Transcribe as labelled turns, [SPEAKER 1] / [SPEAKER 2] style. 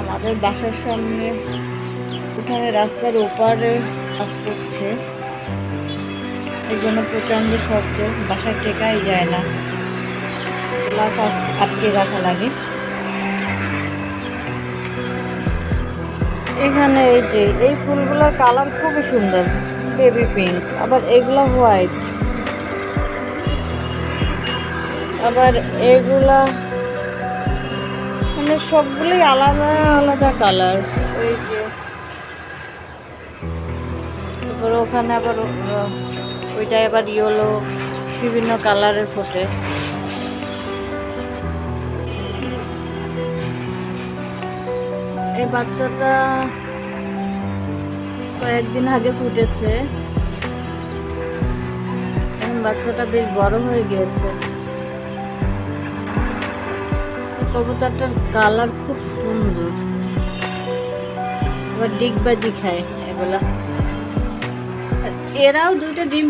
[SPEAKER 1] আমাদের বাসার সামনে ওখানে রাস্তার ওপারে কাজ করছে। এই জন্য প্রচণ্ড শব্দ বাসায় টেকাই যায় না। আটকে রাখা লাগে। এখানে এই যে, এই ফুলগুলোর কালার খুবই সুন্দর বেবি পিঙ্ক আবার এগুলো হোয়াইট আবার এগুলা মানে সবগুলোই আলাদা আলাদা কালার ওখানে আবার ওইটাই আবার ইয়েলো বিভিন্ন কালারের ফোটে। এই বাচ্চাটা কয়েকদিন আগে ফুটেছে। এখন বাচ্চাটা বেশ বড় হয়ে গিয়েছে। কবুতরটার কালার খুব সুন্দর। আবার ডিগবাজি খায় এগুলা। এরাও দুইটা ডিম